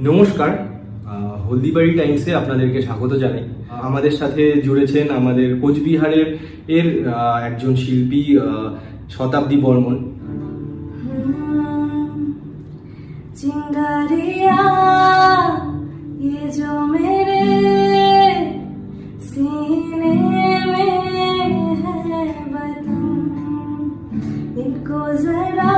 নমস্কার আহ, হলদিবাড়ি টাইমসে আপনাদেরকে স্বাগত জানাই আমাদের সাথে জুড়েছেন আমাদের কোচবিহারের এর আহ, একজন শিল্পী আহ, শতাব্দী বর্মন चिंगारिया ये जो मेरे सीने में है वतन इनको जरा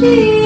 be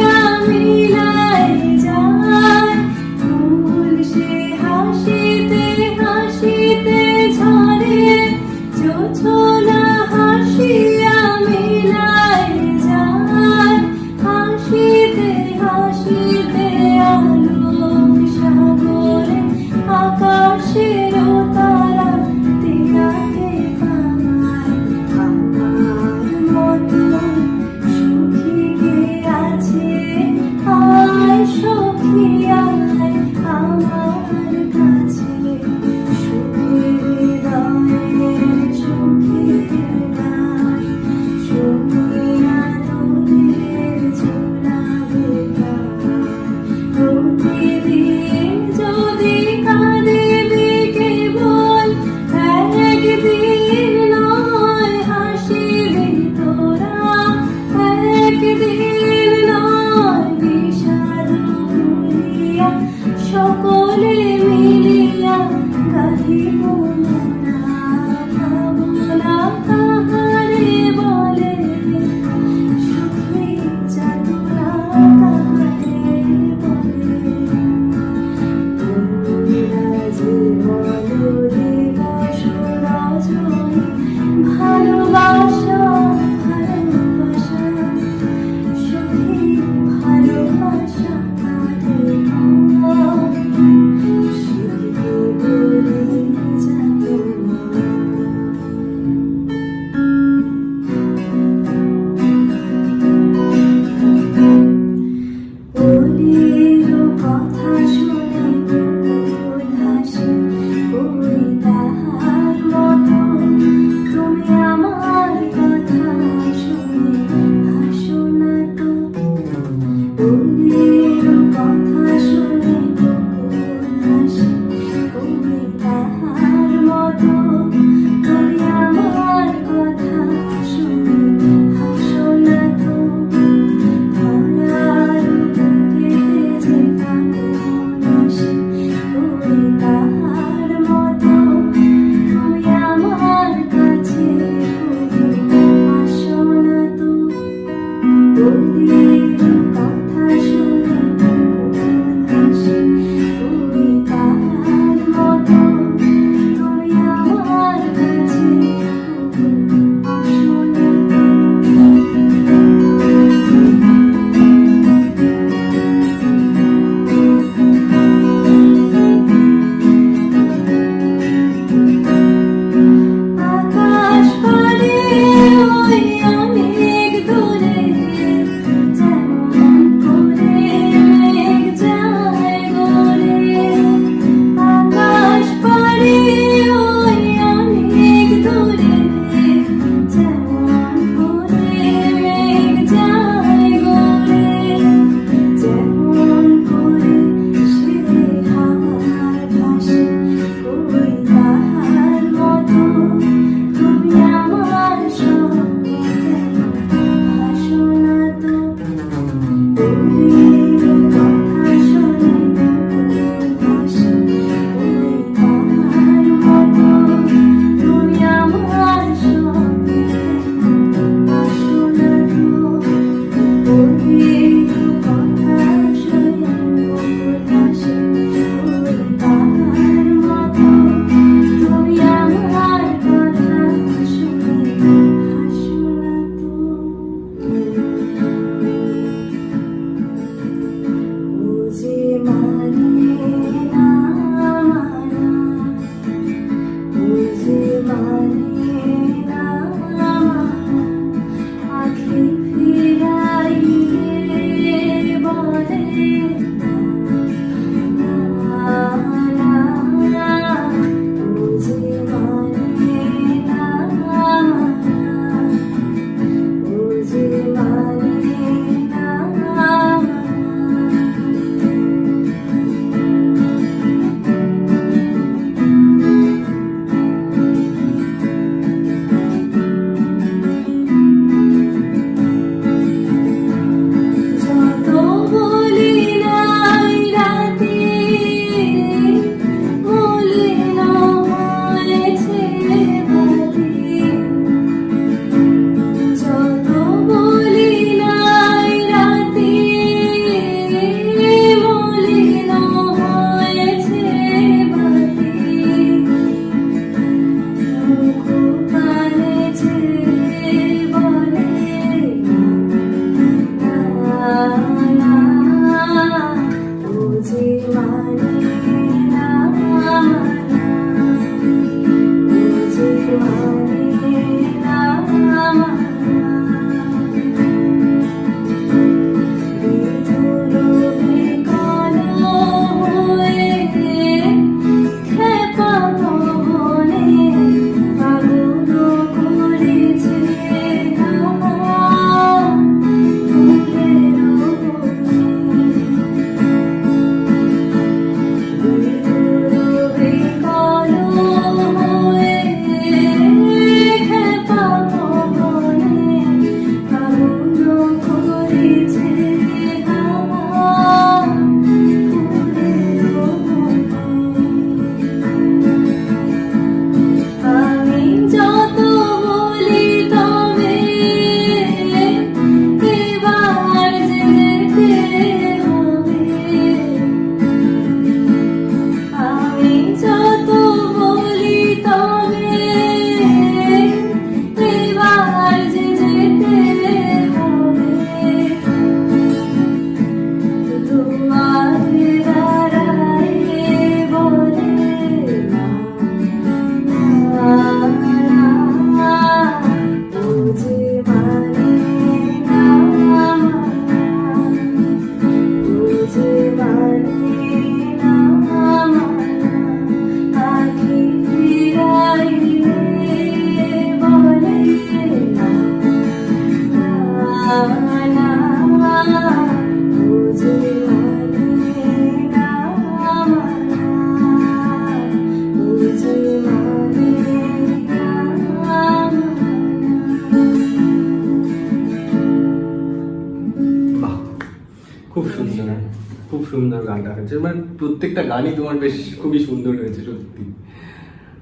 খুব সুন্দর গানটা হয়েছে। মানে প্রত্যেকটা গানই তোমার বেশ খুবই সুন্দর হয়েছে সত্যি।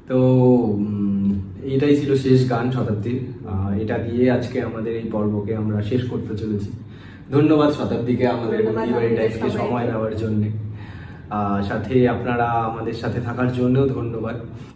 তো এটাই ছিল শেষ গান শতাব্দীর। এটা দিয়ে আজকে আমাদের এই পর্বকে আমরা শেষ করতে চলেছি। ধন্যবাদ শতাব্দীকে আমাদের ধন্যবাদ টাইপকে সময় দেওয়ার জন্যে। সাথে আপনারা আমাদের সাথে থাকার জন্যও ধন্যবাদ।